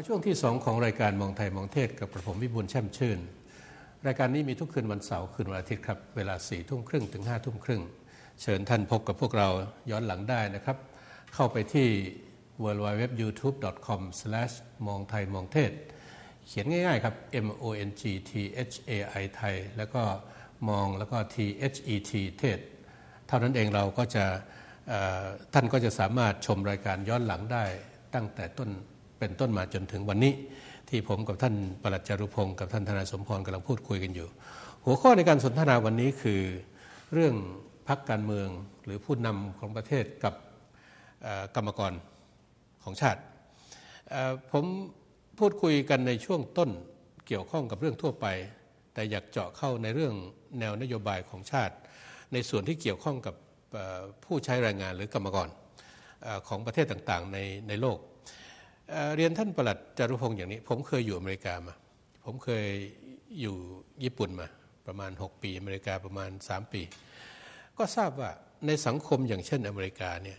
มาช่วงที่สองของรายการมองไทยมองเทศกับกระผมวิบูลแช่มชื่น รายการนี้มีทุกคืนวันเสาร์คืนวันอาทิตย์ครับเวลาสี่ทุ่มครึ่งถึงห้าทุ่มครึ่งเชิญท่านพบกับพวกเราย้อนหลังได้นะครับ เข้าไปที่ w w w y o u t u b e c o m มองไทยมองเทศ เขียนง่ายๆครับ M O N G T H A I ไทยแล้วก็มองแล้วก็ T H E T เทศ เท่านั้นเองเราก็จะท่านก็จะสามารถชมรายการย้อนหลังได้ตั้งแต่ต้น เป็นต้นมาจนถึงวันนี้ ที่ผมกับท่านปลัดจารุพงศ์กับท่านธนาสมพรกำลังพูดคุยกันอยู่ หัวข้อในการสนทนาวันนี้คือเรื่องพักการเมืองหรือผู้นำของประเทศกับกรรมกรของชาติผมพูดคุยกันในช่วงต้นเกี่ยวข้องกับเรื่องทั่วไป แต่อยากเจาะเข้าในเรื่องแนวนโยบายของชาติ ในส่วนที่เกี่ยวข้องกับผู้ใช้แรงงานหรือกรรมกรของประเทศต่างๆ ในในโลก เรียนท่านประหลัดจารุพงศ์อย่างนี้ ผมเคยอยู่อเมริกามา ผมเคยอยู่ญี่ปุ่นมาประมาณ 6 ปี อเมริกาประมาณ 3 ปี ก็ทราบว่าในสังคมอย่างเช่นอเมริกาเนี่ย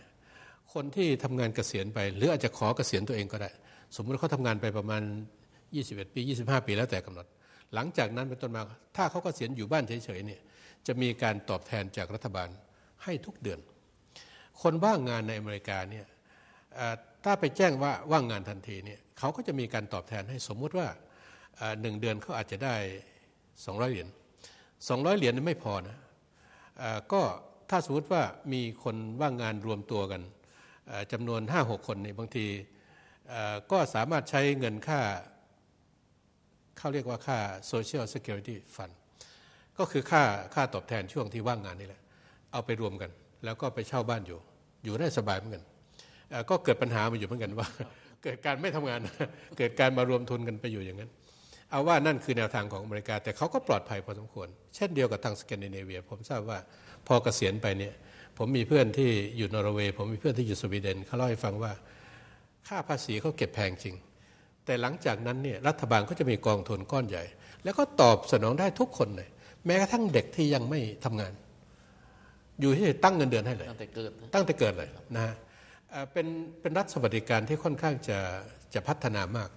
คนที่ทำงานเกษียณไป หรืออาจจะขอเกษียณตัวเองก็ได้ สมมติเขาทำงานไปประมาณ 21 ปี 25 ปีแล้วแต่กำหนด หลังจากนั้นเป็นต้นมาถ้าเขาเกษียณอยู่บ้านเฉยๆเนี่ยจะมีการตอบแทนจากรัฐบาลให้ทุกเดือน คนว่างงานในอเมริกาเนี่ย ถ้าไปแจ้งว่าว่างงานทันทีเนี่ยเขาก็จะมีการตอบแทนให้สมมุติว่าหนึ่งเดือนเขาอาจจะได้ 200 เหรียญ200 เหรียญไม่พอนะก็ถ้าสมมติว่ามีคนว่างงานรวมตัวกันจำนวน 5-6 คนนี่บางทีก็สามารถใช้เงินค่าเขาเรียกว่าค่า Social Security Fund ก็คือค่าค่าตอบแทนช่วงที่ว่างงานนี่แหละ เอาไปรวมกัน แล้วก็ไปเช่าบ้านอยู่ อยู่ได้สบายเหมือนกัน ก็เกิดปัญหามาอยู่เหมือนกันว่า เกิดการไม่ทำงาน เกิดการมารวมทุนกันไปอยู่อย่างนั้น เอาว่านั่นคือแนวทางของอเมริกา แต่เขาก็ปลอดภัยพอสมควร เช่นเดียวกับทางสแกนดิเนเวีย ผมทราบว่าพอเกษียณไปเนี่ยผมมีเพื่อนที่อยู่นอร์เวย์ผมมีเพื่อนที่อยู่สวีเดนเขาเล่าให้ฟังว่าค่าภาษีเขาเก็บแพงจริง แต่หลังจากนั้นเนี่ยรัฐบาลก็จะมีกองทุนก้อนใหญ่ แล้วก็ตอบสนองได้ทุกคนเลยแม้กระทั่งเด็กที่ยังไม่ทำงาน อยู่ที่ตั้งเงินเดือนให้เลย ตั้งแต่เกิดตั้งแต่เกิดเลยนะฮะ เป็นเป็นรัฐสวัสดิการที่ค่อนข้างจะจะพัฒนามาก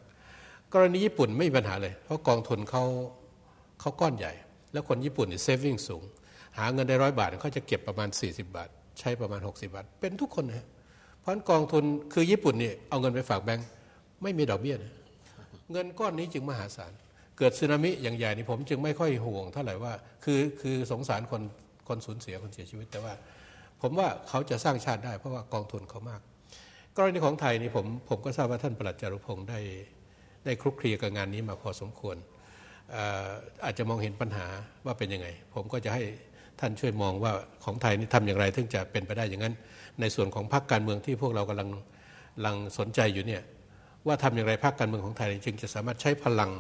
กรณีญี่ปุ่นไม่มีปัญหาเลย เพราะกองทุนเขาเขาก้อนใหญ่ แล้วคนญี่ปุ่นเนี่ยเซฟวิ่งสูง หาเงินได้ร้อยบาทเขาจะเก็บประมาณ 40 บาท ใช้ประมาณ 60 บาท เป็นทุกคนนะเพราะกองทุนคือญี่ปุ่นเนี่ยเอาเงินไปฝากแบงค์ไม่มีดอกเบี้ยนะเงินก้อนนี้จึงมหาศาลเกิดสึนามิอย่างใหญ่นี่ผมจึงไม่ค่อยห่วงเท่าไหร่ว่าคือคือสงสารคนคนสูญเสียคนเสียชีวิตแต่ว่า ผมว่าเขาจะสร้างชาติได้เพราะว่ากองทุนเขามาก กรณีของไทยนี่ผมผมก็ทราบว่าท่านประหลัดจารุพงศ์ได้ได้คลุกคลีกับงานนี้มาพอสมควรอาจจะมองเห็นปัญหาว่าเป็นยังไง ผมก็จะให้ท่านช่วยมองว่าของไทยนี่ทำอย่างไรถึงจะเป็นไปได้อย่างนั้น ในส่วนของพรรคการเมืองที่พวกเรากำลังลังสนใจอยู่เนี่ยว่าทำอย่างไรพรรคการเมืองของไทยจึงจะสามารถใช้พลัง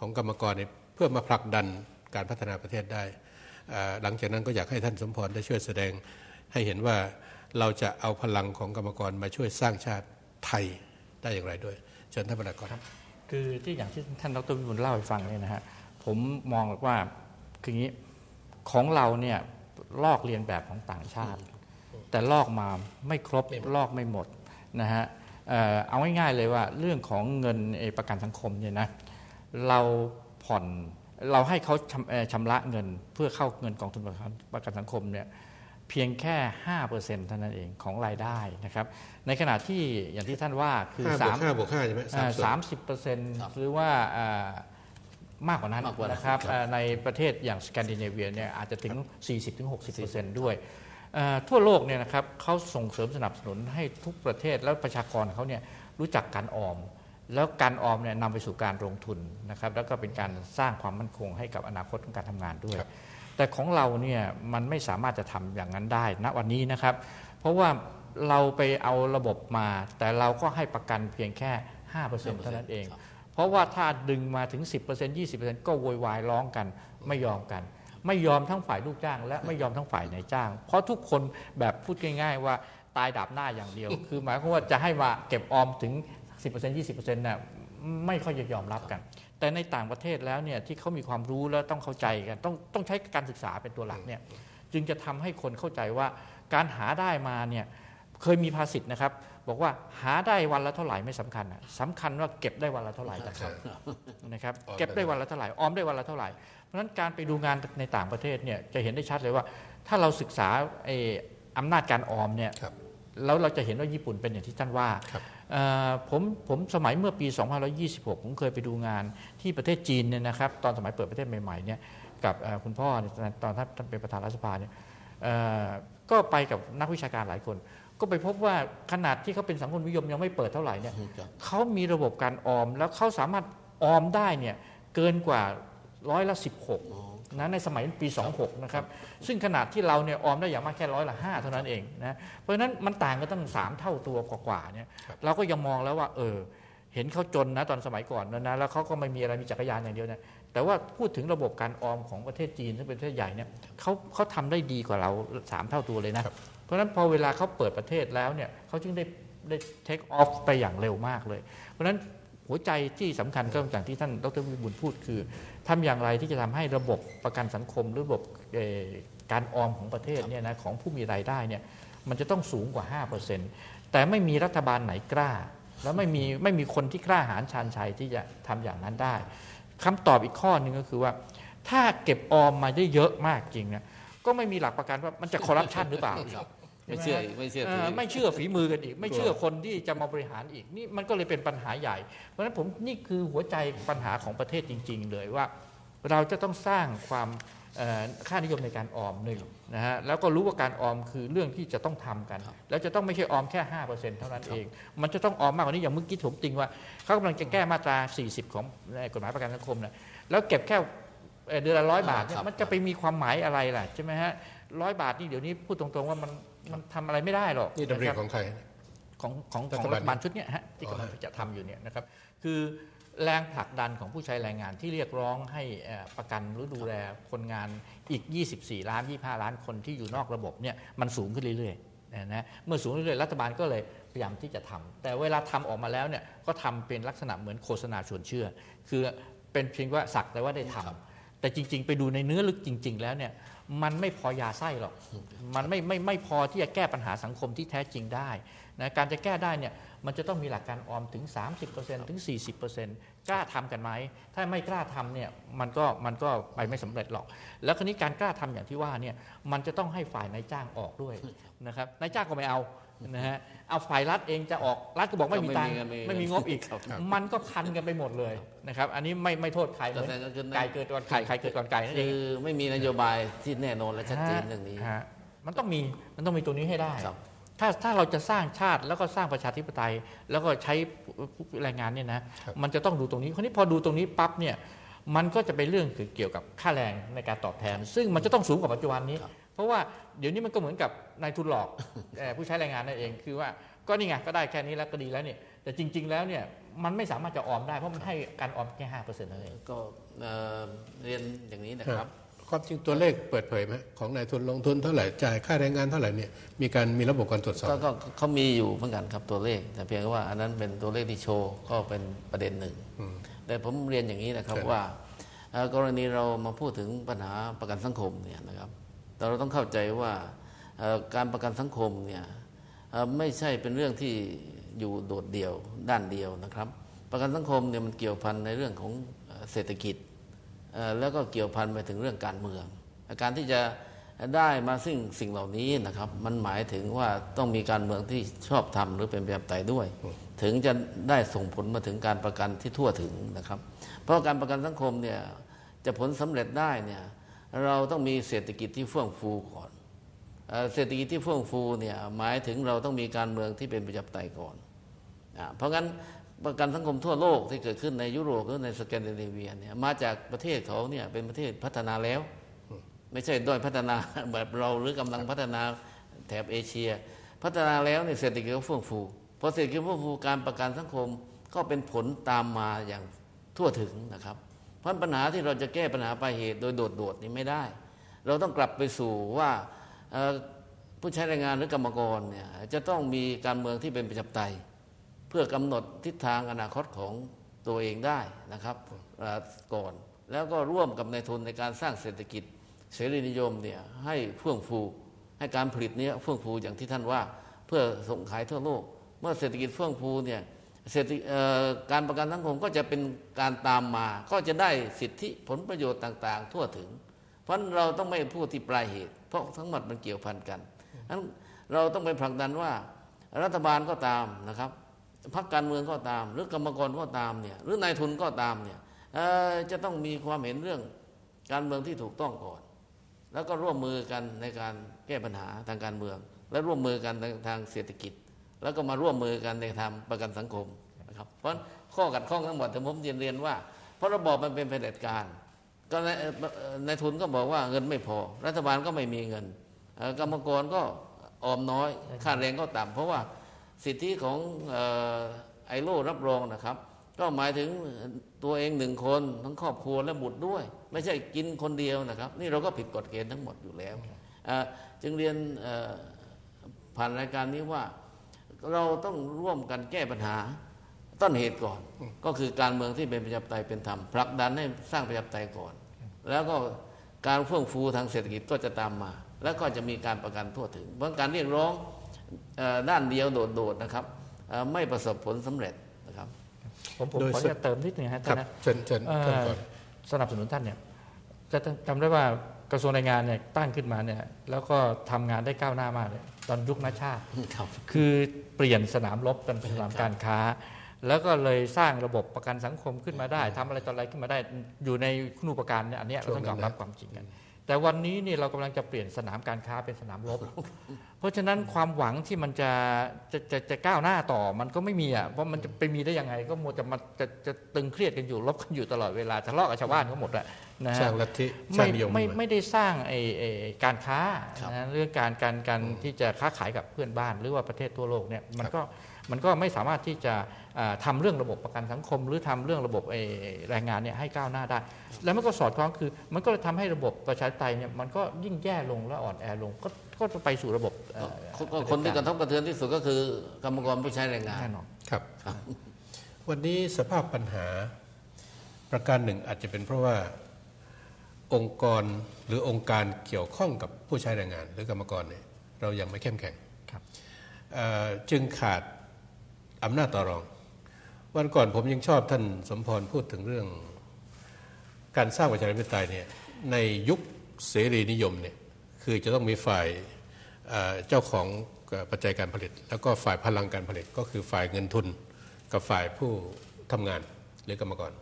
ของกรรมกรเพื่อมาผลักดันการพัฒนาประเทศได้ หลังจากนั้นก็อยากให้ท่านสมพรได้ช่วยแสดงให้เห็นว่าเราจะเอาพลังของกรรมกรมาช่วยสร้างชาติไทยได้อย่างไรด้วยเชิญท่านประธานครับคือที่อย่างที่ท่านดรวิบุลเล่าให้ฟังเนี่ยนะฮะผมมองว่าคืองี้ของเราเนี่ยลอกเรียนแบบของต่างชาติ แต่ลอกมาไม่ครบลอกไม่หมดนะฮะเอาง่ายๆเลยว่าเรื่องของเงินประกันสังคมเนี่ยนะเราผ่อน เราให้เขาชำระเงินเพื่อเข้าเงินกองทุนประกันสังคมเนี่ยเพียงแค่ห้าเปอร์เซ็นต์เท่านั้นเองของรายได้นะครับ ในขณะที่อย่างที่ท่านว่าคือสามห้าบวกห้าใช่ไหมสามสิบเปอร์เซ็นต์หรือว่ามากกว่านั้นนะครับในประเทศอย่างสแกนดิเนเวียเนี่ยอาจจะถึง 40-60%ด้วยทั่วโลกเนี่ยนะครับเขาส่งเสริมสนับสนุนให้ทุกประเทศแล้วประชากรเขาเนี่ยรู้จักการออม แล้วการออมเนี่ยนำไปสู่การลงทุนนะครับแล้วก็เป็นการสร้างความมั่นคงให้กับอนาคตของการทำงานด้วย แต่ของเราเนี่ยมันไม่สามารถจะทำอย่างนั้นได้ณวันนี้นะครับ เพราะว่าเราไปเอาระบบมา แต่เราก็ให้ประกันเพียงแค่ 5%เท่านั้นเอง เพราะว่าถ้าดึงมาถึง 10% 20%ก็โวยวายร้องกันไม่ยอมกัน ไม่ยอมทั้งฝ่ายลูกจ้าง และไม่ยอมทั้งฝ่ายนายจ้าง เพราะทุกคนแบบพูดง่าย ๆ ว่าตายดับหน้าอย่างเดียว คือหมายความว่าจะให้มาเก็บออมถึง 10% 20%น่ะไม่ค่อยจะยอมรับกัน แต่ในต่างประเทศแล้วเนี่ยที่เขามีความรู้แล้วต้องเข้าใจกัน ต้องต้องใช้การศึกษาเป็นตัวหลักเนี่ยจึงจะทำให้คนเข้าใจว่าการหาได้มาเนี่ยเคยมีภาษิตนะครับบบอกว่าหาได้วันละเท่าไหร่ไม่สำคัญนะสำคัญว่าเก็บได้วันละเท่าไหร่ต่างหากนะครับออมเก็บได้วันละเท่าไหร่ออมได้วันละเท่าไหร่ เพราะฉะนั้นการไปดูงานในต่างประเทศเนี่ยจะเห็นได้ชัดเลยว่า ถ้าเราศึกษาไอ้อำนาจการออมเนี่ยครับแล้วเราจะเห็นว่าญี่ปุ่นเป็นอย่างที่ท่านว่าครับเอ่อ ผมผมสมัยเมื่อปี 2526 ผมเคยไปดูงานที่ประเทศจีนเนี่ยนะครับ ตอนสมัยเปิดประเทศใหม่ๆเนี่ยกับเอ่อคุณพ่อเนี่ยตอนท่านท่านเป็นประธานรัฐสภาเนี่ยเอ่อก็ไปกับนักวิชาการหลายคน ก็ไปพบว่าขนาดที่เขาเป็นสังคมนิยมยังไม่เปิดเท่าไหร่เนี่ยครับเขามีระบบการออมแล้วเขาสามารถออมได้เนี่ยเกินกว่าร้อยละ 16 นะในสมัยปี 26 นะครับ ซึ่งขนาดที่เราเนี่ยออมได้อย่างมากแค่ร้อยละ 5 เท่านั้นเองนะเพราะฉะนั้นมันต่างกันตั้ง 3 เท่าตัวกว่าๆเนี่ยครับเราก็ยังมองแล้วว่า เออ เห็นเขาจนนะตอนสมัยก่อนนะนะแล้วเขาก็ไม่มีอะไรมีจักรยานอย่างเดียวนะแต่ว่าพูดถึงระบบการออมของประเทศจีนซึ่งเป็นประเทศใหญ่เนี่ยเขาเขาทำได้ดีกว่าเราสามเท่าตัวเลยนะครับเพราะฉะนั้นพอเวลาเขาเปิดประเทศแล้วเนี่ยเขาจึงได้ได้ take off ไปอย่างเร็วมากเลย เพราะฉะนั้นหัวใจที่สำคัญก็อย่างที่ท่านดรวิบุญพูดคือ ทำอย่างไรที่จะทำให้ระบบประกันสังคมหรือระบบเอ่อการออมของประเทศเนี่ยนะของผู้มีรายได้เนี่ยมันจะต้องสูงกว่า 5%แต่ไม่มีรัฐบาลไหนกล้า แล้วไม่มีไม่มีคนที่กล้าหาญชาญชัยที่จะทำอย่างนั้นได้คำตอบอีกข้อหนึ่งก็คือว่า ถ้าเก็บออมมาได้เยอะมากจริงเนี่ยก็ไม่มีหลักประกันว่ามันจะคอร์รัปชันหรือเปล่าครับ ไม่เชื่ออีกไม่เชื่อเอถือออีกไม่เชื่อฝีมือกันอีก ไม่เชื่อคนที่จะมาบริหารอีกนี่มันก็เลยเป็นปัญหาใหญ่ เพราะฉะนั้นผมนี่คือหัวใจปัญหาของประเทศจริง ๆ เลยว่า เราจะต้องสร้างความเอ่อค่านิยมในการออมหนึ่งนะฮะแล้วก็รู้ว่าการออมคือเรื่องที่จะต้องทำกัน แล้วจะต้องไม่ใช่ออมแค่ 5%เท่านั้นเอง มันจะต้องออมมากกว่านี้อย่างเมื่อกี้ผมติงว่าเขากำลังจะแก้มาตรา 40 ของกฎหมายประกันสังคมนะแล้วเก็บแค่เอ่อเดือนละร้อยบาทเนี่ยครับมันจะไปมีความหมายอะไรล่ะใช่ไหมฮะร้อยบาทนี่เดี๋ยวนี้พูดตรงๆว่ามัน มันทำอะไรไม่ได้หรอกนี่ดำริะครับ ของใคร ของของรัขฐองบาลรัฐบาลชุดเนี้ยฮะที่กำลังจะทำอยู่เนี่ยนะครับ คือแรงผลักดันของผู้ใช้แรงงานที่เรียกร้องให้เอ่อประกันหรือดูแลคนงานอีก 24 ล้าน 25 ล้านคนที่อยู่นอกระบบเนี่ยมันสูงขึ้นเรื่อยๆนะนะเมื่อสูงเรื่อยๆรัฐบาลก็เลยพยายามที่จะทำแต่เวลาทำออกมาแล้วเนี่ยก็ทำเป็นลักษณะเหมือนโฆษณาชวนเชื่อ คือเป็นเพียงว่าสักแต่ว่าได้ทำแต่จริง ๆ ไปดูในเนื้อลึกจริง ๆ แล้วเนี่ย มันไม่พอยาไส้หรอก มันไม่ไม่ไม่พอที่จะแก้ปัญหาสังคมที่แท้จริงได้นะการจะแก้ได้เนี่ยมันจะต้องมีหลักการออมถึง 30%ถึง 40%กล้าทำกันไหม ถ้าไม่กล้าทำเนี่ยมันก็มันก็ไปไม่สำเร็จหรอก แล้วคราวนี้การกล้าทำอย่างที่ว่าเนี่ยมันจะต้องให้ฝ่ายนายจ้างออกด้วยนะครับนายจ้างก็ไม่เอา นะฮะเอาฝ่ายรัฐเองจะออกรัฐก็บอกไม่มีตังค์ก็ไม่มีเงินไม่มีงบอีกครับมันก็พันกันไปหมดเลยนะครับ อันนี้ไม่ไม่โทษใครเหมือนแต่ก็คือไก่เกิดก่อนไข่ไข่เกิดก่อนไก่นั่นเอคืงอไม่มีนโยบายที่แน่นอนและชัดเจนเรื่องนี้ฮะมันต้องมีมันต้องมีตัวนี้ให้ได้ครับถ้าถ้าเราจะสร้างชาติแล้วก็สร้างประชาธิปไตย แล้วก็ใช้ผู้แรงงานเนี่ยนะครับมันจะต้องดูตรงนี้คราวนี้พอดูตรงนี้ปั๊บเนี่ยมันก็จะเป็นเรื่องเกี่ยวกับค่าแรงในการตอบแทน ซึ่งมันจะต้องสูงกว่าปัจจุบันนี้เพ ราะว่าเดี๋ยวนี้มันก็เหมือนกับนายทุนหลอกเอ่อผู้ใช้แรงงานนั่นเองคือว่าก็นี่ไงก็ได้แค่นี้แล้วก็ดีแล้วเนี่ยแต่จริง ๆ แล้วเนี่ยมันไม่สามารถจะออมได้เพราะมันให้การออมแค่ห้าเปอร์เซ็นต์นั่นเองก็เอ่อเรียนอย่างนี้นะครับความจริงตัวเลขเปิดเผยไหมของนายทุนลงทุนเท่าไหร่จ่ายค่าแรงงานเท่าไหร่เนี่ยมีการมีระบบการตรวจสอบก็ก็เขามีอยู่เหมือนกันครับตัวเลข แต่เพียงว่าอันนั้นเป็นตัวเลขที่โชว์ก็เป็นประเด็นหนึ่งอืมแต่ผมเรียนอย่างนี้นะครับเชิญว่าเอ่อกรณีเรามาพูดถึงปัญหาประกันสังคมเนี่ยนะครับ แต่เราต้องเข้าใจว่าการประกันสังคมเนี่ยไม่ใช่เป็นเรื่องที่อยู่โดดเดี่ยวด้านเดียวนะครับ ประกันสังคมเนี่ยมันเกี่ยวพันในเรื่องของเศรษฐกิจแล้วก็เกี่ยวพันไปถึงเรื่องการเมือง การที่จะได้มาซึ่งสิ่งเหล่านี้นะครับ มันหมายถึงว่าต้องมีการเมืองที่ชอบทำหรือเป็นแบบไตยด้วย ถึงจะได้ส่งผลมาถึงการประกันที่ทั่วถึงนะครับ เพราะการประกันสังคมเนี่ยจะผลสำเร็จได้เนี่ย เราต้องมีเศรษฐกิจที่เฟื่องฟูก่อนเศรษฐกิจที่เฟื่องฟูเนี่ยหมายถึงเราต้องมีการเมืองที่เป็นประชาธิปไตยก่อนอเพราะงั้นประกันสังคมทั่วโลกที่เกิดขึ้นในยุโรปหรือในสแกนดิเนเวียเนี่ยมาจากประเทศเขาเนี่ยเป็นประเทศพัฒนาแล้ว ไม่ใช่ด้อยพัฒนาแบบเราหรือกำลังพัฒนาแถบเอเชีย พัฒนาแล้วเนี่ยเศรษฐกิจก็เฟื่องฟูพอเศรษฐกิจเฟื่องฟูการประกันสังคมก็เป็นผลตามมาอย่างทั่วถึงนะครับ เพราะปัญหาที่เราจะแก้ปัญหาปลายเหตุโดยโดดๆนี่ไม่ได้ เราต้องกลับไปสู่ว่าผู้ใช้แรงงานหรือกรรมกรเนี่ยจะต้องมีการเมืองที่เป็นประชาธิปไตย เพื่อกำหนดทิศทางอนาคตของตัวเองได้นะครับก่อนแล้วก็ร่วมกับนายทุนในการสร้างเศรษฐกิจเสรีนิยมเนี่ยให้เฟื่องฟูให้การผลิตเนี้เฟื่องฟูอย่างที่ท่านว่า เพื่อส่งขายทั่วโลก เมื่อเศรษฐกิจเฟื่องฟูเนี่ย เศรษฐการประกันสังคมก็จะเป็นการตามมา ก็จะได้สิทธิผลประโยชน์ต่าง ๆ ทั่วถึง เพราะเราต้องไม่พูดที่ปลายเหตุ เพราะทั้งหมดมันเกี่ยวพันกันนั้นเราต้องไปผลักดันว่ารัฐบาลก็ตามนะครับพรรคการเมืองก็ตาม หรือกรรมกรก็ตามเนี่ยหรือนายทุนก็ตามเนี่ยจะต้องมีความเห็นเรื่องการเมืองที่ถูกต้องก่อน แล้วก็ร่วมมือกันในการแก้ปัญหาทางการเมือง และร่วมมือกันทางเศรษฐกิจ แล้วก็มาร่วมมือกันในทางประกันสังคมนะครับ เพราะข้อกัดข้องทั้งหมดที่ผมเรียนเรียนว่า เพราะระบอบมันเป็นเผด็จการ ก็ในทุนก็บอกว่าเงินไม่พอ รัฐบาลก็ไม่มีเงิน กรรมกรก็ออมน้อย ค่าแรงก็ต่ำเพราะว่าสิทธิของไอโลรับรองนะครับ ก็หมายถึงตัวเองหนึ่งคนทั้งครอบครัวและบุตรด้วย ไม่ใช่กินคนเดียวนะครับ นี่เราก็ผิดกฎเกณฑ์ทั้งหมดอยู่แล้ว จึงเรียนผ่านรายการนี้ว่า เราต้องร่วมกันแก้ปัญหา ต้นเหตุก่อน ก็คือการเมืองที่เป็นประชาธิปไตยเป็นธรรมผลักดันให้สร้างประชาธิปไตยก่อน แล้วก็การเฟื่องฟูทางเศรษฐกิจก็จะตามมา แล้วก็จะมีการประกันทั่วถึง เพราะการเรียกร้องด้านเดียวโดดๆนะครับไม่ประสบผลสำเร็จนะครับ ผมผมขอจะเติมนิดนึงฮะท่านนะเชิญเชิญก่อนสนับสนุนท่านเนี่ยจะจำได้ว่ากระทรวงแรงงานเนี่ยตั้งขึ้นมาเนี่ยแล้วก็ทำงานได้ก้าวหน้ามากเลย ตอนยุคนาชาติคือเปลี่ยนสนามรบเป็นสนามการค้า แล้วก็เลยสร้างระบบประกันสังคมขึ้นมาได้ทำอะไรต่ออะไรขึ้นมาได้อยู่ในคุณูปการเนี่ยอันนี้เราต้องยอมรับความจริงกัน แต่วันนี้นี่เรากำลังจะเปลี่ยนสนามการค้าเป็นสนามรบ เพราะฉะนั้นความหวังที่มันจะจะจะจะก้าวหน้าต่อมันก็ไม่มีอะเพราะมันจะไปมีได้ยังไง ก็มัวจะมาจะจะตึงเครียดกันอยู่ลบกันอยู่ตลอดเวลาทะเลาะกับชาวบ้านก็หมดแหละ นะฮะสร้างลัทธิไม่ไม่ไม่ได้สร้างไอ้ไอ้การค้านะเรื่องการการการที่จะค้าขายกับเพื่อนบ้าน หรือว่าประเทศทั่วโลกเนี่ยมันก็มันก็ไม่สามารถที่จะทำเรื่องระบบประกันสังคม หรือทำเรื่องระบบแรงงานเนี่ยให้ก้าวหน้าได้ แล้วมันก็สอดคล้องคือ มันก็ทำให้ระบบประชาธิปไตยเนี่ยมันก็ยิ่งแย่ลงและอ่อนแอลงก็ก็จะไปสู่ระบบคนที่กระทบกระเทือนที่สุดก็คือกรรมกรผู้ใช้แรงงานแน่นอนครับวันนี้สภาพปัญหาประการหนึ่งอาจจะเป็นเพราะว่า องค์กรหรือองค์การเกี่ยวข้องกับผู้ใช้แรงงาน หรือกรรมกรเนี่ยเรายังไม่เข้มแข็งจึงขาดอำนาจต่อรอง วันก่อนผมยังชอบท่านสมพรพูดถึงเรื่อง การสร้างประชาธิปไตยเนี่ยในยุคเสรีนิยมเนี่ยคือจะต้องมีฝ่ายเจ้าของปัจจัยการผลิต แล้วก็ฝ่ายพลังการผลิตก็คือฝ่ายเงินทุน กับฝ่ายผู้ทำงานหรือกรรมกร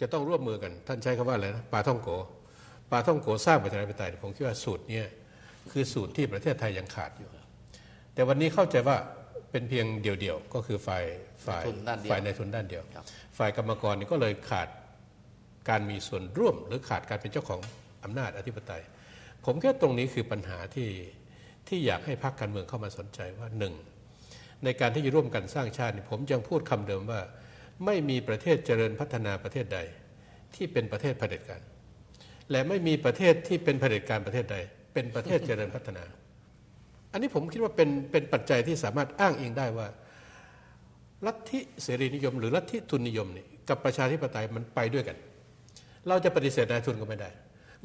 จะต้องร่วมมือกัน ท่านใช้คำว่าอะไรนะปาท่องโก ปาท่องโกสร้างประชาธิปไตยผมคิดว่าสูตรนี้คือสูตรที่ประเทศไทยยังขาดอยู่ แต่วันนี้เข้าใจว่าเป็นเพียงเดี่ยวๆก็คือฝ่ายฝ่ายฝ่ายในทุนด้านเดียว ฝ่ายกรรมกรนี่ก็เลยขาดการมีส่วนร่วม หรือขาดการเป็นเจ้าของอำนาจอธิปไตย ผมแค่ตรงนี้คือปัญหาที่ที่อยากให้พรรคการเมืองเข้ามาสนใจว่าหนึ่งในการที่จะร่วมกันสร้างชาติผมยังพูดคำเดิมว่า ไม่มีประเทศเจริญพัฒนาประเทศใด ที่เป็นประเทศเผด็จการ และไม่มีประเทศที่เป็นเผด็จการประเทศใด เป็นประเทศเจริญพัฒนา อันนี้ผมคิดว่าเป็นเป็นปัจจัยที่สามารถอ้างอิงได้ว่า ลัทธิเสรีนิยม หรือลัทธิทุนนิยมนี่กับประชาธิปไตยมันไปด้วยกัน เราจะปฏิเสธนายทุนก็ไม่ได้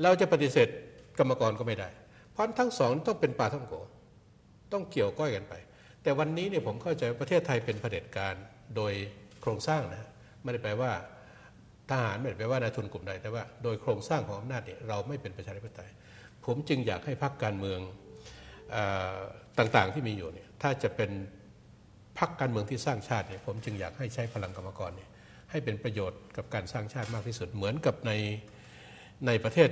เราจะปฏิเสธกรรมกรก็ไม่ได้ เพราะทั้งสองต้องเป็นปลาท่องโกต้องเกี่ยวก้อยกันไป แต่วันนี้เนี่ยผมเข้าใจประเทศไทยเป็นเผด็จการโดยโครงสร้างนะไม่ได้แปลว่า ทหารไม่ได้แปลว่านายทุนกลุ่มใดแต่ว่าโดยโครงสร้างของอำนาจเนี่ยเราไม่เป็นประชาธิปไตย ผมจึงอยากให้พรรคการเมืองต่างๆที่มีอยู่เนี่ยถ้าจะเป็นพรรคการเมืองที่สร้างชาติเนี่ยผมจึงอยากให้ใช้พลังกรรมกรเนี่ยให้เป็นประโยชน์กับการสร้างชาติมากที่สุดเหมือนกับในในประเทศ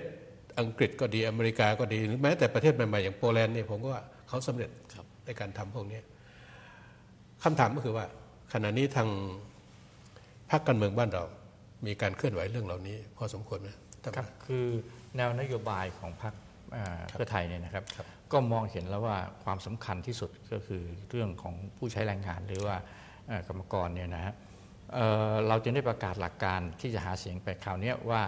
อังกฤษก็ดีอเมริกาก็ดีหรือแม้แต่ประเทศใหม่ๆอย่างโปแลนด์เนี่ยผมก็ว่าเขาสำเร็จในการทำพวกนี้คำถามก็คือว่าขณะนี้ทางพรรคการเมืองบ้านเรา มีการเคลื่อนไหวเรื่องเหล่านี้ พอสมควรไหมครับคือแนวนโยบายของพรรคเพื่อไทยเนี่ยนะครับ ก็มองเห็นแล้วว่าความสำคัญที่สุดก็คือเรื่องของผู้ใช้แรงงานหรือว่ากรรมกรเนี่ยนะฮะเราจึงได้ประกาศหลักการที่จะหาเสียงไปคราวนี้ว่า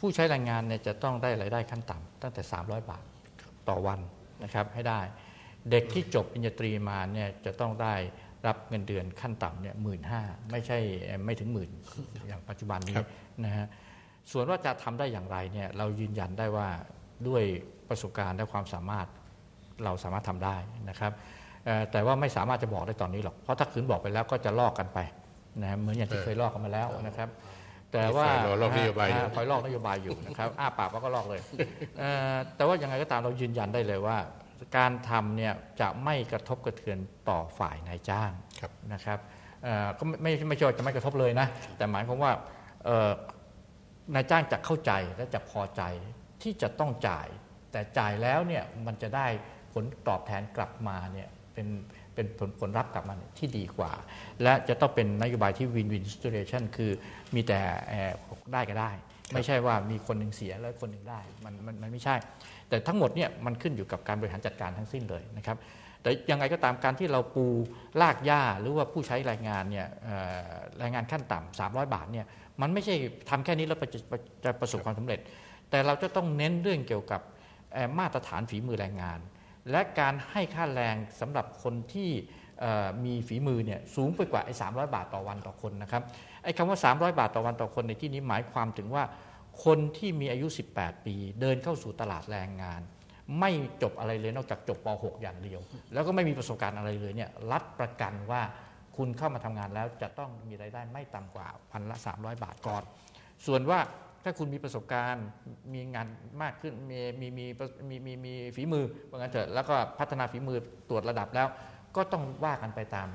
ผู้ใช้แรงงานเนี่ยจะต้องได้รายได้ขั้นต่ำตั้งแต่ 300 บาทต่อวันนะครับให้ได้ เด็กที่จบปริญญาตรีมาเนี่ยจะต้องได้ รับเงินเดือนขั้นต่ำเนี่ยหมื่นห้าไม่ใช่ไม่ถึงหมื่นอย่างปัจจุบันนี้นะฮะส่วนว่าจะทำได้อย่างไรเนี่ยเรายืนยันได้ว่าด้วยประสบการณ์และความสามารถเราสามารถทำได้นะครับเอ่อแต่ว่าไม่สามารถจะบอกได้ตอนนี้หรอก เพราะถ้าคืนบอกไปแล้วก็จะลอกกันไปนะฮะเหมือนอย่างที่เคยลอกกันมาแล้วนะครับ แต่ว่ามีฝ่ายรอลอกนโยบายอยู่อ่คอยลอกนโยบายอยู่นะครับอ้าปากแล้วก็ลอกเลยเอ่อแต่ว่ายังไงก็ตามเรายืนยันได้เลยว่า การทำเนี่ยจะไม่กระทบกระเทือนต่อฝ่ายนายจ้างครับนะครับเอ่อก็ไม่ไม่ไม่ใช่ว่าจะไม่กระทบเลยนะ แต่หมายความว่าเอ่อนายจ้างจะเข้าใจและจะพอใจที่จะต้องจ่าย แต่จ่ายแล้วเนี่ยมันจะได้ผลตอบแทนกลับมาเนี่ยเป็นเป็นผลผลรับกลับมาเนี่ยที่ดีกว่า และจะต้องเป็นนโยบายที่วินวินส i ต u เ t ชันคือมีแต่เอ่อได้ก็ได้ ไม่ใช่ว่ามีคนหนึ่งเสียแล้วคนหนึ่งได้มันมันมันไม่ใช่ แต่ทั้งหมดเนี่ยมันขึ้นอยู่กับการบริหารจัดการทั้งสิ้นเลยนะครับแต่ยังไงก็ตามการที่เราปูลากหญ้าหรือว่าผู้ใช้แรงงานเนี่ยแรงงานขั้นต่ำ300 บาทเนี่ยมันไม่ใช่ทำแค่นี้แล้วจะประสบความสำเร็จ แต่เราจะต้องเน้นเรื่องเกี่ยวกับมาตรฐานฝีมือแรงงาน และการให้ค่าแรงสำหรับคนที่มีฝีมือเนี่ยสูงไปกว่าไอ้300 บาทต่อวันต่อคนนะครับ ไอ้คำว่า 300 บาทต่อวันต่อคนในที่นี้หมายความถึงว่า คนที่มีอายุ 18 ปี เดินเข้าสู่ตลาดแรงงาน ไม่จบอะไรเลยนอกจากจบป .6 อย่างเดียว แล้วก็ไม่มีประสบการณ์อะไรเลยเนี่ยรัฐประกันว่าคุณเข้ามาทำงานแล้วจะต้องมีรายได้ไม่ต่ำกว่าพันละ 300 บาทก่อน ส่วนว่าถ้าคุณมีประสบการณ์มีงานมากขึ้นมีมีมีมีมีมีฝีมือว่างั้นเถอะแล้วก็พัฒนาฝีมือตรวจระดับแล้ว ก็ต้องว่ากันไปตาม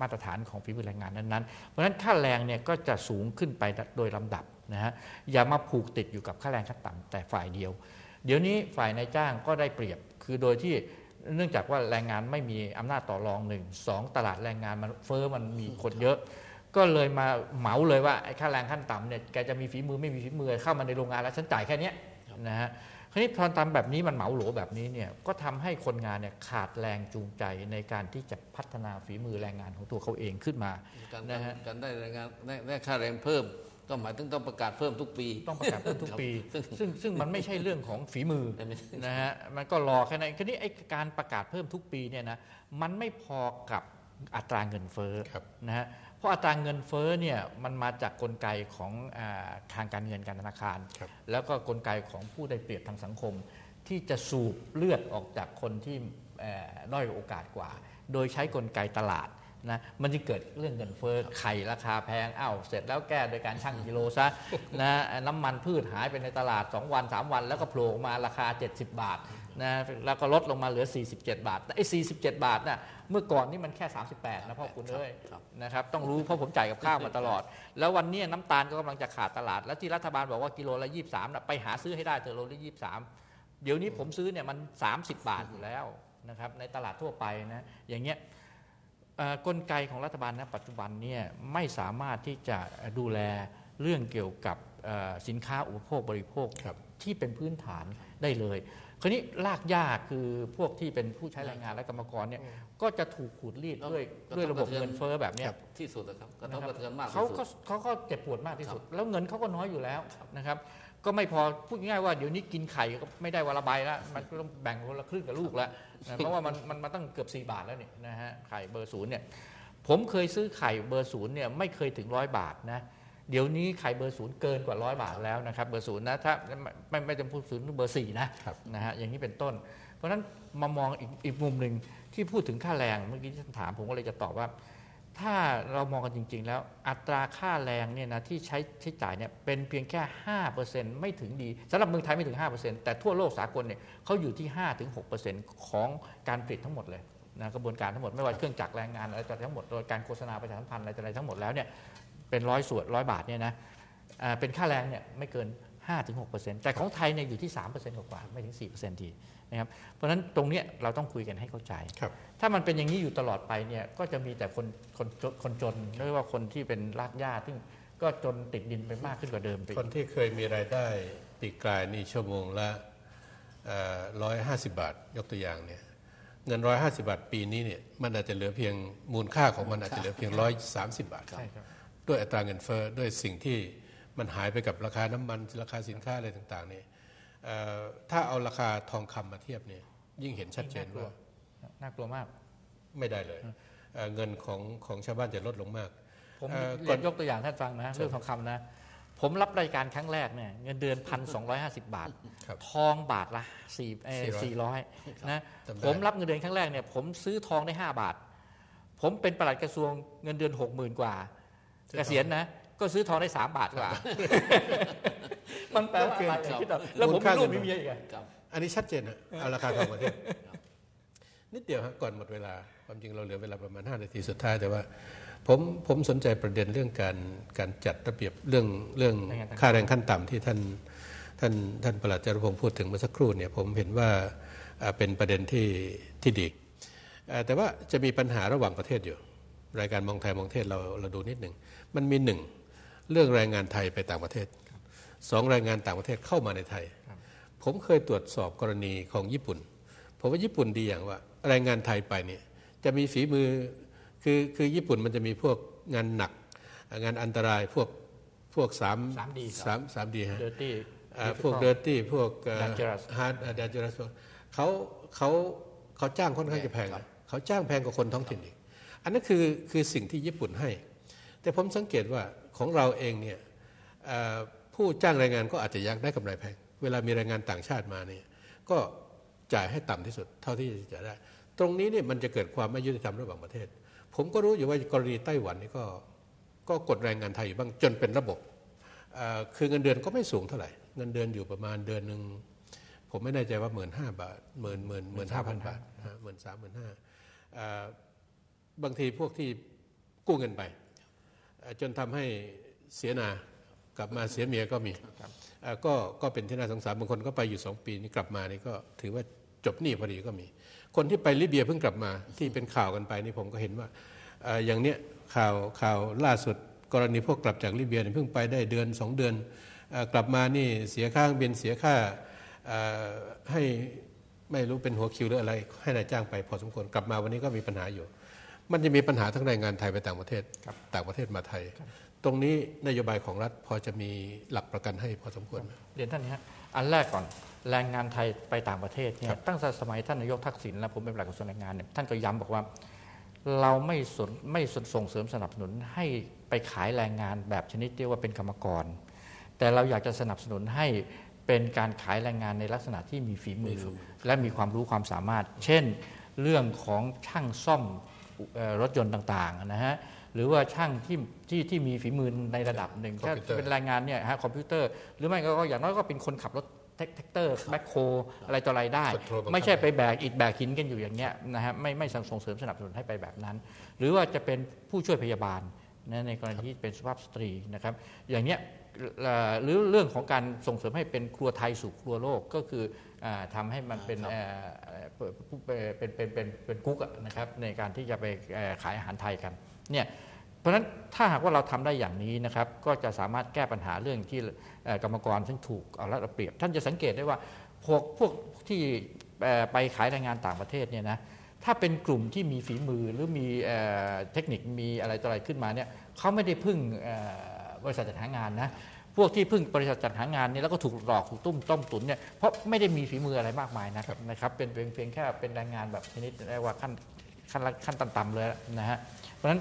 มาตรฐานของฝีมือแรงงานนั้นๆ เพราะฉะนั้นค่าแรงเนี่ยก็จะสูงขึ้นไปโดยลำดับนะฮะอย่ามาผูกติดอยู่กับค่าแรงขั้นต่ำแต่ฝ่ายเดียว เดี๋ยวนี้ฝ่ายนายจ้างก็ได้เปรียบคือโดยที่เนื่องจากว่าแรงงานไม่มีอำนาจต่อรองหนึ่งสองตลาดแรงงานมันเฟอ้อมันมีคนเยอะ ก็เลยมาเหมาเลยว่าไอ้ค่าแรงขั้นต่ำเนี่ยแกจะมีฝีมือไม่มีฝีมือเข้ามาในโรงงานแล้วฉันจ่ายแค่นี้นะฮะ ราวนี้พอทำแบบนี้มันเหมาโหลแบบนี้เนี่ยก็ทำให้คนงานเนี่ยขาดแรงจูงใจในการที่จะพัฒนาฝีมือแรงงานของตัวเขาเองขึ้นมาการนะฮะการได้แรงงานได้ได้ค่าแรงเพิ่มก็หมายถึงต้องประกาศเพิ่มทุกปี ต้องประกาศเพิ่มทุกปี ซึ่งซึ่งซึ่งมันไม่ใช่เรื่องของฝีมือแต่ไม่นะฮะมันก็รอแค่นั้นคราวนี้ไอ้การประกาศเพิ่มทุกปีเนี่ยนะมันไม่พอกับอัตราเงินเฟ้อครับนะฮะเพ ราะอัตราเงินเฟ้อเนี่ยมันมาจากกลไกของอาทางการเงินการธนาคาร ครับ แล้วก็กลไกของผู้ได้เปรียบทางสังคม ที่จะสูบเลือดออกจากคนที่เอ่อด้อยโอกาสกว่า โดยใช้กลไกตลาดนะมันจะเกิดเรื่องเงินเฟ้อไข่ราคาแพงอ้าวเสร็จแล้วแก้โดยการชั่งกิโลซะนะน้ำมันพืชหายไปในตลาด 2 วัน 3 วัน แล้วก็โผล่ออกมาราคา 70 บาท นะแล้วก็ลดลงมาเหลือ 47 บาทแต่ไอ้47 บาทน่ะเมื่อก่อนนี่มันแค่ 38 นะพ่อคุณเอ้ยครับนะครับต้องรู้เพราะผมจ่ายกับข้าวมาตลอด แล้ววันนี้น้ำตาลก็กำลังจะขาดตลาด แล้วที่รัฐบาลบอกว่ากิโลละ 23นะไปหาซื้อให้ได้เถอะโลละ 23 เดี๋ยวนี้ผมซื้อเนี่ยมัน 30 บาทอยู่แล้วนะครับในตลาดทั่วไปนะอย่างเงี้ยเอ่อกลไกของรัฐบาลณปัจจุบันเนี่ยไม่สามารถที่จะดูแลเรื่องเกี่ยวกับเอ่อสินค้าอุปโภคบริโภคครับที่เป็นพื้นฐานได้เลย คราวนี้ลากยากคือพวกที่เป็นผู้ใช้แรงงานและกรรมกรเนี่ยก็จะถูกขูดรีดด้วยก็ด้วยระบบกระเทือนเงินเฟ้อแบบเนี้ยที่สุดนะครับกระทบนะครับกระเทือนมากที่เขาสุก็ด เขาก็เจ็บปวดมากที่สุด แล้วเงินเขาก็น้อยอยู่แล้วนะครับ ก็ไม่พอพูดง่ายๆว่าเดี๋ยวนี้กินไข่ก็ไม่ได้วันละใบแล้วมันก็ต้องแบ่งคนละครึ่งกับลูกแล้วนะเพราะว่ามันมันมันตั้งเกือบ 4 บาทแล้วนี่นะฮะไข่เบอร์ศูนย์เนี่ยผมเคยซื้อไข่เบอร์ศูนย์เนี่ยไม่เคยถึงร้อยบาทนะ เดี๋ยวนี้ไข่เบอร์ศูนย์เกินกว่าร้อยบาทแล้วนะครับ เบอร์ศูนย์นะถ้าไม่ไม่ไม่จำพูดศูนย์เบอร์สี่นะครับนะฮะอย่างนี้เป็นต้น เพราะฉะนั้นมามองอีกอีกมุมหนึ่งที่พูดถึงค่าแรงเมื่อกี้ที่ท่านถามผมก็เลยจะตอบว่า ถ้าเรามองกันจริง ๆ แล้วอัตราค่าแรงเนี่ยนะที่ใช้ใช้จ่ายเนี่ยเป็นเพียงแค่ 5%ไม่ถึงดีสำหรับเมืองไทยไม่ถึง 5%แต่ทั่วโลกสากลเนี่ยเขาอยู่ที่ 5-6%ของการผลิตทั้งหมดเลยนะกระบวนการทั้งหมดไม่ว่าเครื่องจักรแรงงานอะไรต่างๆทั้งหมดโดยการโฆษณาประชาสัมพันธ์อะไรต่างๆทั้งหมดแล้วเนี่ย เป็นร้อยส่วนร้อยบาทเนี่ยนะอ่าเป็นค่าแรงเนี่ยไม่เกิน 5-6%แต่ของไทยเนี่ยอยู่ที่ 3%กว่าๆไม่ถึง 4%ทีนะครับเพราะฉะนั้นตรงเนี้ยเราต้องคุยกันให้เข้าใจครับถ้ามันเป็นอย่างนี้อยู่ตลอดไปเนี่ยก็จะมีแต่คนคนจนคนจนเรียกว่าคนที่เป็นรากหญ้าซึ่งก็จนติดดินไปมากขึ้นกว่าเดิมไปอีกคนที่เคยมีรายได้ปีกลายนี่ชั่วโมงละร้อยห้าสิบาท ยกตัวอย่างเนี่ยเงินร้อยห้าสิบาทปีนี้เนี่ยมันอาจจะเหลือเพียงมูลค่าของมันอาจจะเหลือเพียงร้อยสามสิบาทใช่ครับ ด้วยอัตราเงินเฟ้อด้วยสิ่งที่มันหายไปกับราคาน้ำมันราคาสินค้าอะไรต่างๆเนี่ยเอ่อถ้าเอาราคาทองคำมาเทียบเนี่ยยิ่งเห็นชัดเจนว่าน่ากลัวมาก ไม่ได้เลยเอ่อเงินของของชาวบ้านจะลดลงมาก ผมเอ่อเรียนยกตัวอย่างท่านฟังนะเรื่องทองคำนะ ผมรับรายการครั้งแรกเนี่ยเงินเดือนพันสองบาทครับทองบาทละสี่สี่ร้อยนะจำได้ผมรับเงินเดือนครั้งแรกเนี่ยผมซื้อทองได้5บาท ผมเป็นปลัดกระทรวงเงินเดือนหกหมื่นกว่า เกษียณนะ ก็ซื้อทองได้3บาทกว่า มันแปลว่าอะไรครับคิดเอาแล้วผมมีลูกมีเมียอีกอะครับอันนี้ชัดเจนนะเอาราคาทองประเทศนิดเดียวฮะก่อนหมดเวลาความจริงเราเหลือเวลาประมาณ 5 นาทีสุดท้ายแต่ว่าผมผมสนใจประเด็นเรื่องการการจัดระเบียบเรื่องเรื่องค่าแรงขั้นต่ำที่ท่านท่านท่านประหลัดจารพงศ์พูดถึงเมื่อสักครู่เนี่ยผมเห็นว่าอ่าเป็นประเด็นที่ที่ดีอ่าแต่ว่าจะมีปัญหาระหว่างประเทศอยู่ รายการมองไทยมองเทศเราเราดูนิดหนึ่งมันมีหนึ่งเรื่องแรงงานไทยไปต่างประเทศสองแรงงานต่างประเทศเข้ามาในไทย ผมเคยตรวจสอบกรณีของญี่ปุ่น ผมว่าญี่ปุ่นดีอย่างว่าแรงงานไทยไปเนี่ยจะมีฝีมือคือคือญี่ปุ่นมันจะมีพวกงานหนัก งานอันตรายพวกพวกสาม 3D สามสามดีฮะเดอร์ตี้อ่าพวกเดอร์ตี้พวก Dangerous ฮาร์ดเดนเจอรัสเขาเขาเขาจ้างค่อนข้างจะแพงนะเขาจ้างแพงกว่าคนท้องถิ่นอีก อันนั้นคือคือสิ่งที่ญี่ปุ่นให้ แต่ผมสังเกตว่าของเราเองเนี่ยผู้จ้างแรงงานก็อาจจะอยากได้กำไรแพง เวลามีแรงงานต่างชาติมาเนี่ยก็จ่ายให้ต่ำที่สุดเท่าที่จะได้ ตรงนี้เนี่ยมันจะเกิดความไม่ยุติธรรมระหว่างประเทศ ผมก็รู้อยู่ว่ากรณีไต้หวันนี่ก็ก็กดแรงงานไทยอยู่บ้างจนเป็นระบบ คือเงินเดือนก็ไม่สูงเท่าไหร่ เงินเดือนอยู่ประมาณเดือนหนึ่งผมไม่แน่ใจว่าหมื่นห้าบาทหมื่นหมื่นหมื่นห้าพันบาทหมื่นสามหมื่นห้า บางทีพวกที่กู้เงินไปเอ่อจนทำให้เสียนากลับมาเสียเมียก็มีเอ่อก็ก็เป็นที่น่าสงสารบางคนก็ไปอยู่สองปีนี่กลับมานี่ก็ถือว่าจบหนี้พอดีก็มี คนที่ไปลิเบียเพิ่งกลับมาที่เป็นข่าวกันไปนี่ผมก็เห็นว่าเอ่ออย่างเนี้ยข่าวข่าวล่าสุดกรณีพวกกลับจากลิเบียเนี่ยเพิ่งไปได้เดือนสองเดือนเอ่อกลับมานี่เสียค่าเครื่องบินเสียค่าเอ่อให้ไม่รู้เป็นหัวคิวหรืออะไร ให้นายจ้างไปพอสมควรกลับมาวันนี้ก็มีปัญหาอยู่ มันจะมีปัญหาทั้งแรงงานไทยไปต่างประเทศ ต่างประเทศมาไทย ตรงนี้นโยบายของรัฐพอจะมีหลักประกันให้พอสมควรไหมเรียนท่านนี้ฮะอันแรกก่อนแรงงานไทยไปต่างประเทศเนี่ยตั้งแต่สมัยท่านนายกทักษิณและผมเป็นปลัดกระทรวงแรงงานเนี่ยท่านก็ย้ำบอกว่า เราไม่สนไม่สนส่งเสริมสนับสนุนให้ไปขายแรงงานแบบชนิดที่ว่าเป็นกรรมกร แต่เราอยากจะสนับสนุนให้เป็นการขายแรงงานในลักษณะที่มีฝีมือ และมีความรู้ความสามารถ เช่น เรื่องของช่างซ่อมเอ่อ รถยนต์ต่างๆนะฮะหรือว่าช่างที่ที่ที่มีฝีมือในระดับหนึ่งคอมถ้าพิวเตอร์เป็นแรงงานเนี่ยฮะคอมพิวเตอร์ หรือไม่ก็อย่างน้อยก็เป็นคนขับรถแท็กแท็กเตอร์แบ็คโคอะไรต่ออะไรได้ Control บังคับไม่ใช่ไปแบกอิฐแบกหินกันอยู่อย่างเงี้ยนะฮะไม่ไม่ส่งเสริมสนับสนุนให้ไปแบบนั้น หรือว่าจะเป็นผู้ช่วยพยาบาลนะในกรณีที่เป็นสุภาพสตรีนะครับอย่างเนี้ยเอ่อหรือเรื่องของการส่งเสริมให้เป็นครัวไทยสู่ครัวโลกก็คืออ่า ทำาให้มันเป็นครับเอ่อเอ่อเปิดเป็นเป็นเป็นเป็นกุ๊กอะนะครับในการที่จะไปเอ่อขายอาหารไทยกันเนี่ยเพราะฉะนั้นถ้าหากว่าเราทำได้อย่างนี้นะครับก็จะสามารถแก้ปัญหาเรื่องที่เอ่อกรรมกรซึ่งถูกเอารัดเอาเปรียบ ท่านจะสังเกตได้ว่าพวกพวกที่เอ่อไปขายแรงงานต่างประเทศเนี่ยนะถ้าเป็นกลุ่มที่มีฝีมือหรือมีเอ่อเทคนิคมีอะไรต่ออะไรขึ้นมาเนี่ยเขาไม่ได้พึ่งเอ่อบริษัทจัดหางานนะ พวกที่พึ่งบริษัทจัดหางานเนี่ยแล้วก็ถูกหลอกถูกตุ้มต้มตุ๋นเนี่ยเพราะไม่ได้มีฝีมืออะไรมากมายนะครับนะครับเป็นเพียงเพียงแค่เป็นแรงงานแบบชนิดเรียกว่าขั้นขั้นละขั้นต่ำๆเลยนะฮะเพราะฉะนั้น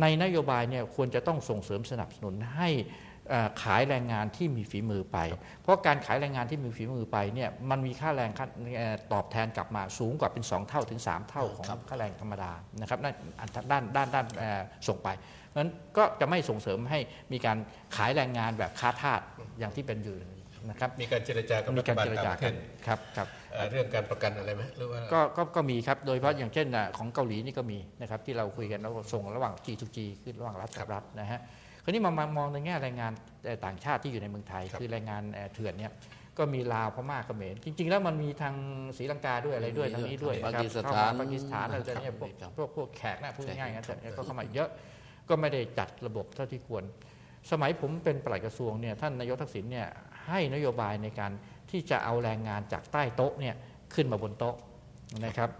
ในนโยบายเนี่ยควรจะต้องส่งเสริมสนับสนุนให้เอ่อ ขายแรงงานที่มีฝีมือไป เพราะการขายแรงงานที่มีฝีมือไปเนี่ยมันมีค่าแรงขั้นเอ่อตอบแทนกลับมาสูงกว่าเป็น 2 เท่าถึง 3 เท่าของครับค่าแรงธรรมดานะครับนั่นอันด้านด้านด้านเอ่อส่งไปเพราะฉะนั้นก็จะไม่ส่งเสริมให้มีการขายแรงงานแบบค้าทาสอย่างที่เป็นอยู่นะครับมีการเจรจากับมีรัฐการบาลเจรต่างจาประเทกันศครับครับเอ่อเรื่องการประกันอะไรไหมหรือว่าก็ก็ก็มีครับโดยเฉพาะอย่างเช่นอะของเกาหลีนี่ก็มีนะครับที่เราคุยกันแล้วส่งระหว่าง G2G ขึ้นระหว่างรัฐกับรัฐนะฮะ คราวนี้มามามองในแง่แรงงานเอ่อต่างชาติที่อยู่ในเมืองไทยครับคือแรงงานเอ่อเถื่อนเนี่ยก็มีลาวพม่าเขมรจริง ๆ แล้วมันมีทางศรีลังกาด้วยอะไรด้วยมีทางนี้ด้วยปานะครับกีสเข้าถานมาปากีสถานอะไรต่างเนี่ยพวกครับพวกพวกแขกนะพูดง่ายๆงั้นครับแต่ก็เข้ามาเยอะก็ไม่ได้จัดระบบเท่าที่ควร สมัยผมเป็นปลัดกระทรวงเนี่ยท่านนายกทักษิณเนี่ยให้นโยบายในการที่จะเอาแรงงานจากใต้โต๊ะเนี่ยขึ้นมาบนโต๊ะนะครับ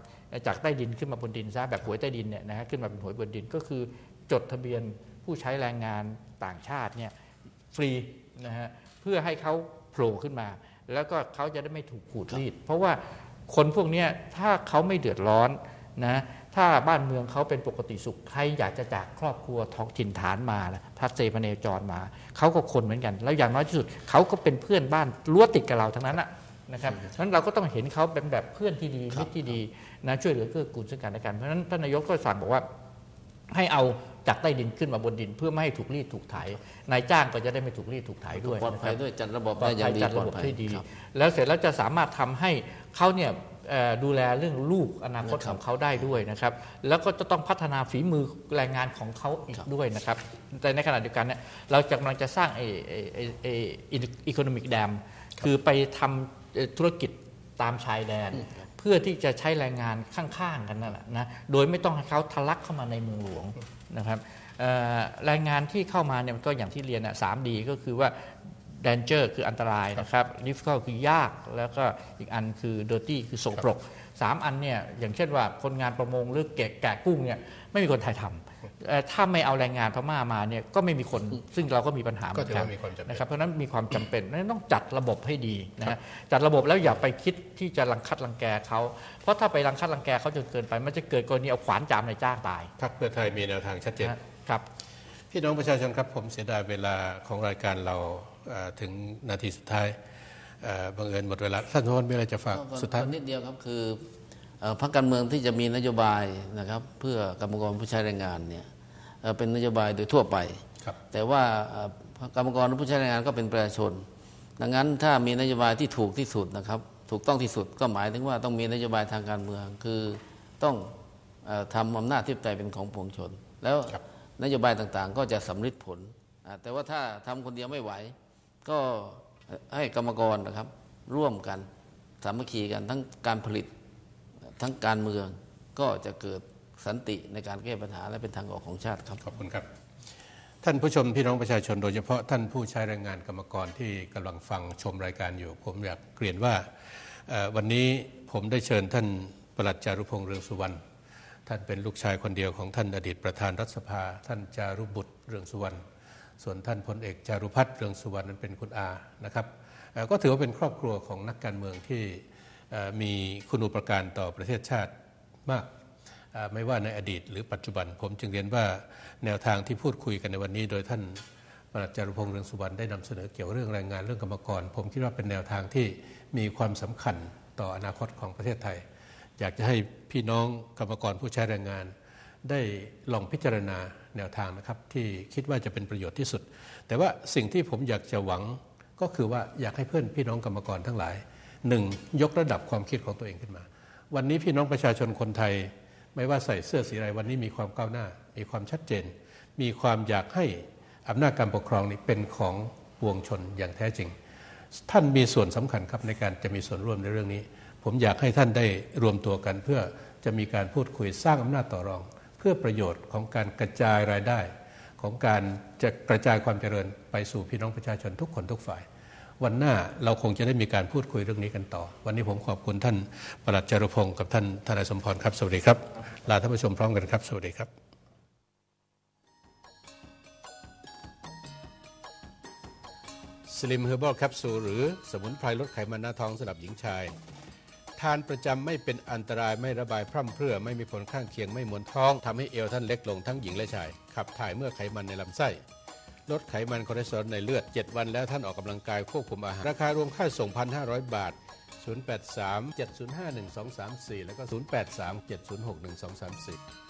จากใต้ดินขึ้นมาบนดินซะแบบหวยใต้ดินเนี่ยนะฮะขึ้นมาเป็นหวยบนดินก็คือจดทะเบียน ผู้ใช้แรงงานต่างชาติเนี่ยฟรีนะฮะเพื่อให้เขาโผล่ขึ้นมา แล้วก็เขาจะได้ไม่ถูกขูดรีด เพราะว่าคนพวกเนี้ยถ้าเขาไม่เดือดร้อนนะถ้าบ้านเมืองเขาเป็นปกติสุขใครอยากจะจากครอบครัวท้องถิ่นฐานมาล่ะพัดเซพเนจรมาเขาก็คนเหมือนกัน แล้วอย่างน้อยที่สุดเขาก็เป็นเพื่อนบ้านรั้วติดกับเราทั้งนั้นอะนะครับเพราะฉะนั้นเราก็ต้องเห็นเขาเป็นแบบเพื่อนที่ดีมิตรที่ดีนะช่วยเหลือเกื้อกูลซึ่งกันและกันเพราะฉะนั้นท่านนายกก็สั่งบอกว่าให้เอา จากใต้ดินขึ้นมาบนดิน เพื่อไม่ให้ถูกรีดถูกไถนายจ้างก็จะได้ไม่ถูกรีดถูกไถด้วยปลอดนะคภัรัยบด้วยจัดระบบปลอได้ดอย่าภัยงดีจัดปลอระดบบภัยให้ดีครับแล้วเสร็จแล้วจะสามารถทำให้เขาเนี่ยเอ่อดูแลเรื่องลูกอนาคตนะครับของเขาได้ด้วยนะครับ แล้วก็จะต้องพัฒนาฝีมือแรงงานของเขาอีกครับด้วยนะครับ แต่ในขณะเดียวกันเนี่ยเราจะกำลังจะสร้างไอ้ไอ้ไอ้ไอ้อีโคโนมิกแดมคือไปทำเอ่อธุรกิจตามชายแดน เพื่อที่จะใช้แรงงานข้างๆกันนั่นแหละนะโดยไม่ต้องให้เขาทะลักเข้ามาในเมืองหลวง นะครับเอ่อแรงงานที่เข้ามาเนี่ยมันก็อย่างที่เรียนอะสามดีก็คือว่า danger คืออันตรายนะครับ difficult คือยาก แล้วก็อีกอันคือ dirty คือสกปรกสามอันเนี่ยอย่างเช่นว่าคนงานประมงหรือแกะแกะกุ้งเนี่ยไม่มีคนไทยทำเอ่อ ถ้าไม่เอาแรงงานพม่ามาเนี่ยก็ไม่มีคนซึ่งเราก็มีปัญหาเหก็มือนถือกันว่ามีความจำเป็นนะครับเพราะฉะนั้นมีความจำเป็นนั้นต้องจัดระบบให้ดีนะฮะจัดระบบแล้วอย่าไปคิดที่จะรังคัดรังแกเขาเพราะถ้าไปรังคัดรังแกเขาจนเกินไป มันจะเกิดกรณีเอาขวานจามในจ้างตายพรรคเพื่อไทยมีแนวทางชัดเจนนะฮะครับพี่น้องประชาชนครับผมเสียดายเวลาของรายการเราเอ่อถึงนาทีสุดท้ายเอ่อบังเอิญหมดเวลาท่านสมพรมีอะไรจะฝากก็สุดท้ายนิดเดียวครับคือเอ่อพรรคการเมืองที่จะมีนโยบายนะครับ เพื่อกรรมกรผู้ใช้แรงงานเนี่ย เอ่อเป็นนโยบายโดยทั่วไปครับแต่ว่าเอ่อกรรมกรและผู้ใช้แรงงานก็เป็นประชาชน ดังนั้นถ้ามีนโยบายที่ถูกที่สุดนะครับ ถูกต้องที่สุดก็หมายถึงว่าต้องมีนโยบายทางการเมือง คือต้องเออทำอำนาจที่ปไตยเป็นของปวงชน แล้วครับนโยบายต่างๆ ก็จะสำลิดผลอ่าแต่ว่าถ้าทำคนเดียวไม่ไหว ก็ให้กรรมกรนะครับ ร่วมกันสามัคคีกันทั้งการผลิตทั้งการเมืองก็จะเกิด สันติในการแก้ปัญหาและเป็นทางออกของชาติครับขอบคุณครับ ท่านผู้ชมพี่น้องประชาชนโดยเฉพาะท่านผู้ใช้แรงงานกรรมกรที่กำลังฟังชมรายการอยู่ ผมอยากเกรียนว่าวันนี้ผมได้เชิญท่านประหลัดจารุพงษ์เรืองสุวรรณท่านเป็นลูกชายคนเดียวของท่านอดีตประธานรัฐสภา ท่านจารุบุตรเรืองสุวรรณส่วนท่านพลเอกจารุพัฒน์เรืองสุวรรณนั้นเป็นคุณอานะครับก็ถือว่าเป็นครอบครัวของนักการเมืองที่มีคุณูปการต่อประเทศชาติมาก ไม่ว่าในอดีตหรือปัจจุบัน ผมจึงเรียนว่าแนวทางที่พูดคุยกันในวันนี้ โดยท่านปลัดจารุพงษ์เรืองสุวรรณได้นำเสนอเกี่ยวเรื่องแรงงานเรื่องกรรมกร ผมคิดว่าเป็นแนวทางที่มีความสำคัญต่ออนาคตของประเทศไทย อยากจะให้พี่น้องกรรมกรผู้ใช้แรงงาน ได้ลองพิจารณาแนวทางนะครับที่คิดว่าจะเป็นประโยชน์ที่สุด แต่ว่าสิ่งที่ผมอยากจะหวังก็คือว่าอยากให้เพื่อนพี่น้องกรรมกรทั้งหลายหนึ่งยกระดับความคิดของตัวเองขึ้นมา วันนี้พี่น้องประชาชนคนไทย ไม่ว่าใส่เสื้อสีอะไรวันนี้มีความก้าวหน้า มีความชัดเจน มีความอยากให้อำนาจการปกครองนี้เป็นของปวงชนอย่างแท้จริง ท่านมีส่วนสำคัญครับในการจะมีส่วนร่วมในเรื่องนี้ ผมอยากให้ท่านได้รวมตัวกัน เพื่อจะมีการพูดคุยสร้างอำนาจต่อรอง เพื่อประโยชน์ของการกระจายรายได้ ของการจะกระจายความเจริญไปสู่พี่น้องประชาชนทุกคนทุกฝ่าย วันหน้าเราคงจะได้มีการพูดคุยเรื่องนี้กันต่อ วันนี้ผมขอบคุณท่านประหลัดจรุพงศ์กับท่านทนายสมพรครับ สวัสดีครับ ลาท่านผู้ชมพร้อมกันครับ สวัสดีครับสลิมเฮอร์บอลแคปซูลหรือสมุนไพรลดไขมันหน้าท้องสำหรับหญิงชาย ทานประจำไม่เป็นอันตรายไม่ระบายพร่ำเพรื่อ ไม่มีผลข้างเคียงไม่มวนท้องทำให้เอวท่านเล็กลงทั้งหญิงและชาย ขับถ่ายเมื่อไขมันในลำไส้ ลดไขมันคอเลสเตอรอลในเลือด 7 วันแล้วท่านออกกำลังกายควบคุมอาหาร ราคารวมค่าส่ง 1,500 บาท 083 705 1234 แล้วก็ 083 706 1234